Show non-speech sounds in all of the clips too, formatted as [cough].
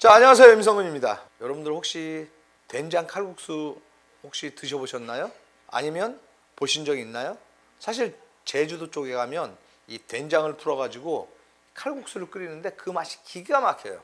자, 안녕하세요. 임성근입니다. 여러분들 혹시 된장 칼국수 혹시 드셔보셨나요? 아니면 보신 적 있나요? 사실 제주도 쪽에 가면 이 된장을 풀어가지고 칼국수를 끓이는데 그 맛이 기가 막혀요.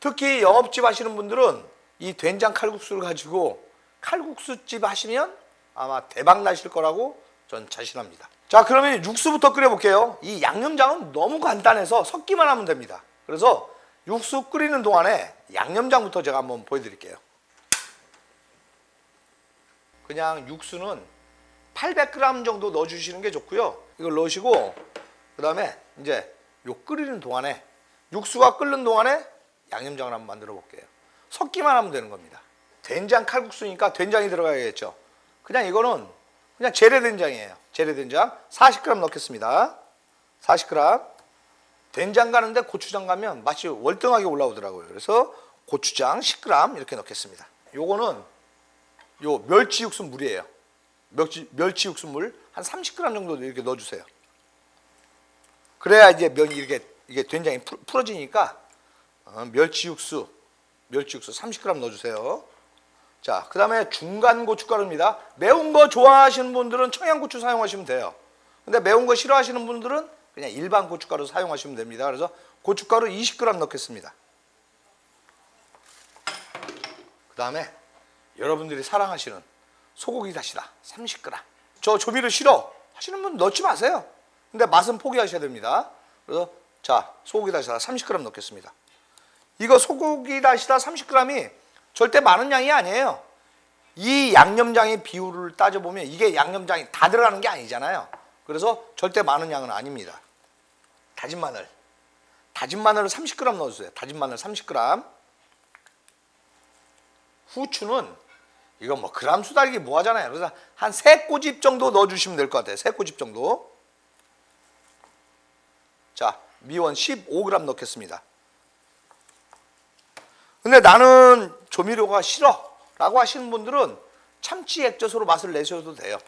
특히 영업집 하시는 분들은 이 된장 칼국수를 가지고 칼국수집 하시면 아마 대박 나실 거라고 전 자신합니다. 자, 그러면 육수부터 끓여볼게요. 이 양념장은 너무 간단해서 섞기만 하면 됩니다. 그래서 육수 끓이는 동안에 양념장부터 제가 한번 보여드릴게요. 그냥 육수는 800g 정도 넣어주시는 게 좋고요. 이걸 넣으시고 그 다음에 이제 요 끓이는 동안에 육수가 끓는 동안에 양념장을 한번 만들어 볼게요. 섞기만 하면 되는 겁니다. 된장 칼국수니까 된장이 들어가야겠죠. 그냥 이거는 그냥 재래 된장이에요. 재래 된장 40g 넣겠습니다. 40g. 된장 가는데 고추장 가면 맛이 월등하게 올라오더라고요. 그래서 고추장 10g 이렇게 넣겠습니다. 요거는 요 멸치 육수 물이에요. 멸치, 멸치 육수 물 한 30g 정도 이렇게 넣어주세요. 그래야 이제 면이 이렇게 이게 된장이 풀- 풀어지니까 어, 멸치 육수 멸치 육수 30g 넣어주세요. 자, 그 다음에 중간 고춧가루입니다. 매운 거 좋아하시는 분들은 청양고추 사용하시면 돼요. 근데 매운 거 싫어하시는 분들은 그냥 일반 고춧가루 사용하시면 됩니다. 그래서 고춧가루 20g 넣겠습니다. 그 다음에 여러분들이 사랑하시는 소고기 다시다 30g. 저 조미료 싫어 하시는 분 넣지 마세요. 근데 맛은 포기하셔야 됩니다. 그래서 자 소고기 다시다 30g 넣겠습니다. 이거 소고기 다시다 30g이 절대 많은 양이 아니에요. 이 양념장의 비율을 따져보면 이게 양념장이 다 들어가는 게 아니잖아요. 그래서 절대 많은 양은 아닙니다. 다진 마늘. 다진 마늘을 30g 넣어주세요. 다진 마늘 30g. 후추는 이거 뭐 그람 수달기 뭐 하잖아요. 그래서 한 세 꼬집 정도 넣어주시면 될 것 같아요. 세 꼬집 정도. 자, 미원 15g 넣겠습니다. 근데 나는 조미료가 싫어 라고 하시는 분들은 참치 액젓으로 맛을 내셔도 돼요.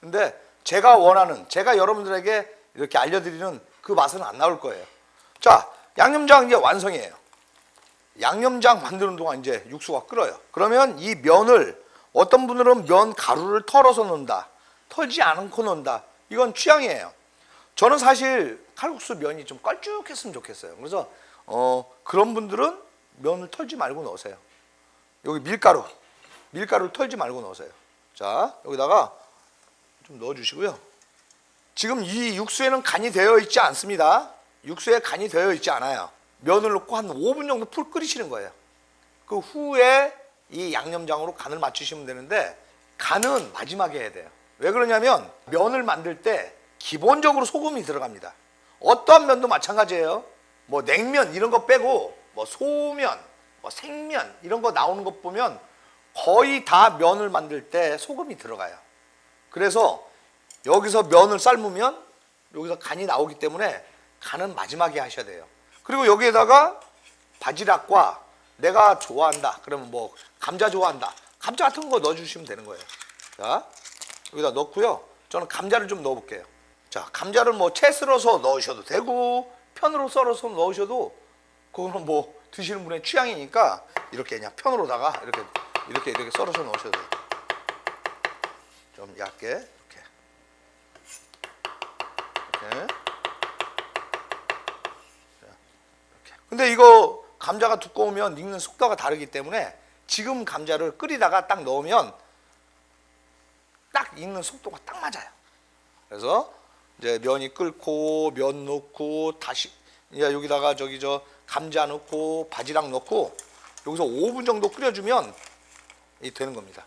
근데 제가 원하는, 제가 여러분들에게 이렇게 알려드리는 그 맛은 안 나올 거예요. 자, 양념장 이제 완성이에요. 양념장 만드는 동안 이제 육수가 끓어요. 그러면 이 면을 어떤 분들은 면 가루를 털어서 넣는다. 털지 않고 넣는다. 이건 취향이에요. 저는 사실 칼국수 면이 좀 걸쭉했으면 좋겠어요. 그래서 어, 그런 분들은 면을 털지 말고 넣으세요. 여기 밀가루, 밀가루를 털지 말고 넣으세요. 자, 여기다가 좀 넣어주시고요. 지금 이 육수에는 간이 되어 있지 않습니다. 육수에 간이 되어 있지 않아요. 면을 넣고 한 5분 정도 풀 끓이시는 거예요. 그 후에 이 양념장으로 간을 맞추시면 되는데 간은 마지막에 해야 돼요. 왜 그러냐면 면을 만들 때 기본적으로 소금이 들어갑니다. 어떠한 면도 마찬가지예요. 뭐 냉면 이런 거 빼고 뭐 소면, 뭐 생면 이런 거 나오는 것 보면 거의 다 면을 만들 때 소금이 들어가요. 그래서 여기서 면을 삶으면 여기서 간이 나오기 때문에 간은 마지막에 하셔야 돼요. 그리고 여기에다가 바지락과 내가 좋아한다. 그러면 뭐 감자 좋아한다. 감자 같은 거 넣어주시면 되는 거예요. 자 여기다 넣고요. 저는 감자를 좀 넣어볼게요. 자 감자를 뭐 채 썰어서 넣으셔도 되고 편으로 썰어서 넣으셔도 그거는 뭐 드시는 분의 취향이니까 이렇게 그냥 편으로다가 이렇게 이렇게 이렇게 썰어서 넣으셔도 돼요. 좀 얇게 이렇게. 이렇게. 근데 이거 감자가 두꺼우면 익는 속도가 다르기 때문에 지금 감자를 끓이다가 딱 넣으면 딱 익는 속도가 딱 맞아요. 그래서 이제 면이 끓고 면 넣고 다시 이제 여기다가 저기 저 감자 넣고 바지락 넣고 여기서 5분 정도 끓여주면 이 되는 겁니다.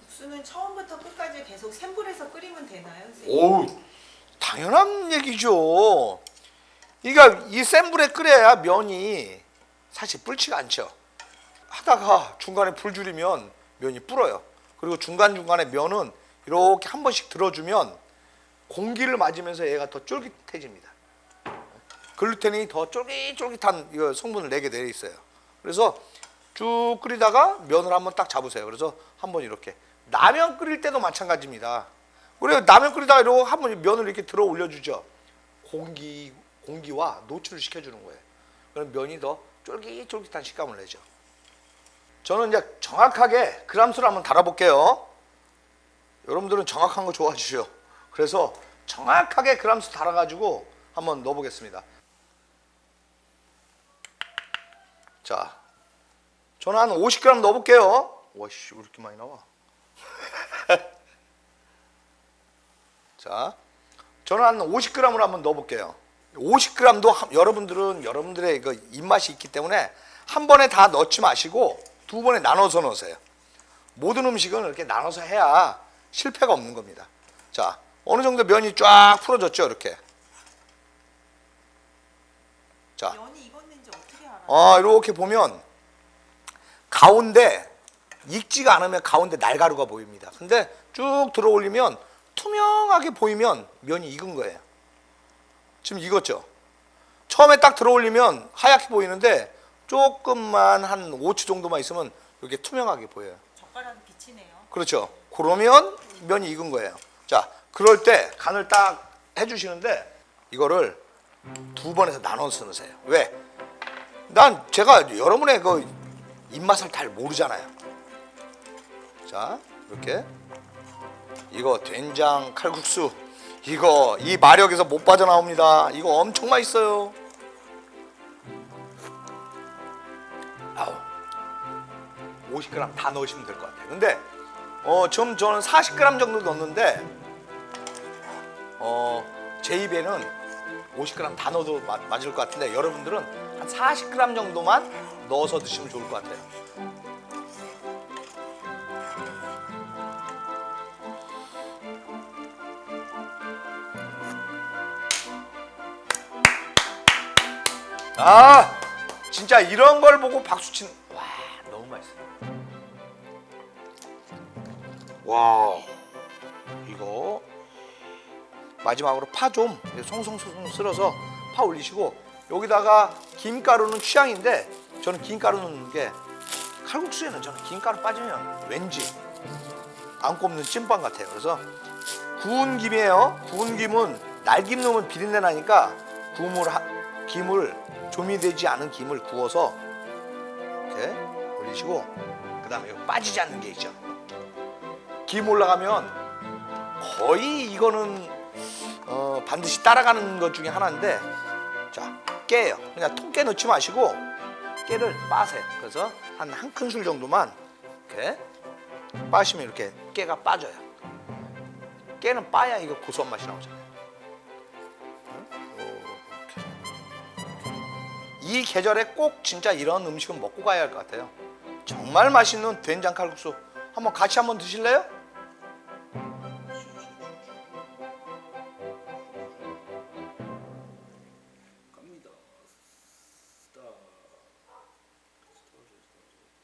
국수는 처음부터 끝까지 계속 센 불에서 끓이면 되나요? 오우 당연한 얘기죠. 그러니까 이 센 불에 끓여야 면이 사실 불지가 않죠. 하다가 중간에 불 줄이면 면이 불어요. 그리고 중간 중간에 면은 이렇게 한 번씩 들어주면 공기를 맞으면서 얘가 더 쫄깃해집니다. 글루텐이 더 쫄깃쫄깃한 이거 성분을 내게 되어 있어요. 그래서 쭉 끓이다가 면을 한번 딱 잡으세요. 그래서 한번 이렇게 라면 끓일 때도 마찬가지입니다. 그래요. 라면 끓이다가 이러고 한번 면을 이렇게 들어 올려주죠. 공기 공기와 노출을 시켜주는 거예요. 그럼 면이 더 쫄깃쫄깃한 식감을 내죠. 저는 이제 정확하게 그람수를 한번 달아볼게요. 여러분들은 정확한 거 좋아하시죠? 그래서 정확하게 그람수 달아가지고 한번 넣어보겠습니다. 자, 저는 한 50g 넣어볼게요. 와씨, 왜 이렇게 많이 나와? [laughs] 자, 저는 한 50g을 한번 넣어볼게요. 50g도 여러분들은 여러분들의 그 입맛이 있기 때문에 한 번에 다 넣지 마시고 두 번에 나눠서 넣으세요. 모든 음식은 이렇게 나눠서 해야 실패가 없는 겁니다. 자, 어느 정도 면이 쫙 풀어졌죠, 이렇게. 자, 면이 익었는지 어떻게 알아요? 아, 이렇게 보면 가운데 익지가 않으면 가운데 날가루가 보입니다. 근데 쭉 들어 올리면 투명하게 보이면 면이 익은 거예요. 지금 익었죠? 처음에 딱 들어 올리면 하얗게 보이는데 조금만 한 5초 정도만 있으면 이렇게 투명하게 보여요. 젓가락이 비치네요. 그렇죠. 그러면 면이 익은 거예요. 자, 그럴 때 간을 딱 해주시는데 이거를 두 번에서 나눠서 넣으세요. 왜? 난 제가 여러분의 그 입맛을 잘 모르잖아요. 자, 이렇게 이거 된장 칼국수 이거 이 마력에서 못 빠져나옵니다. 이거 엄청 맛있어요. 50g 다 넣으시면 될 것 같아요. 근데 어, 좀 저는 40g 정도 넣는데 어, 제 입에는 50g 다 넣어도 마- 맞을 것 같은데 여러분들은 한 40g 정도만 넣어서 드시면 좋을 것 같아요. 아, 진짜 이런 걸 보고 박수 치는 와 이거 마지막으로 파좀 송송송 쓸어서 파 올리시고 여기다가 김가루는 취향인데 저는 김가루 넣는 게 칼국수에는 저는 김가루 빠지면 왠지 안 꼽는 찐빵 같아요. 그래서 구운 김이에요. 구운 김은 날김 넣으면 비린내 나니까 하, 김을 조미되지 않은 김을 구워서 이렇게 올리시고 그다음에 빠지지 않는 게 있죠. 김 올라가면 거의 이거는 어, 반드시 따라가는 것 중에 하나인데 자 깨요. 그냥 통깨 넣지 마시고 깨를 빠세요. 그래서 한 한 큰술 정도만 이렇게 빠시면 이렇게 깨가 빠져요. 깨는 빠야 이거 고소한 맛이 나오잖아요. 이 계절에 꼭 진짜 이런 음식은 먹고 가야 할 것 같아요. 정말 맛있는 된장 칼국수. 한번 같이 한번 드실래요?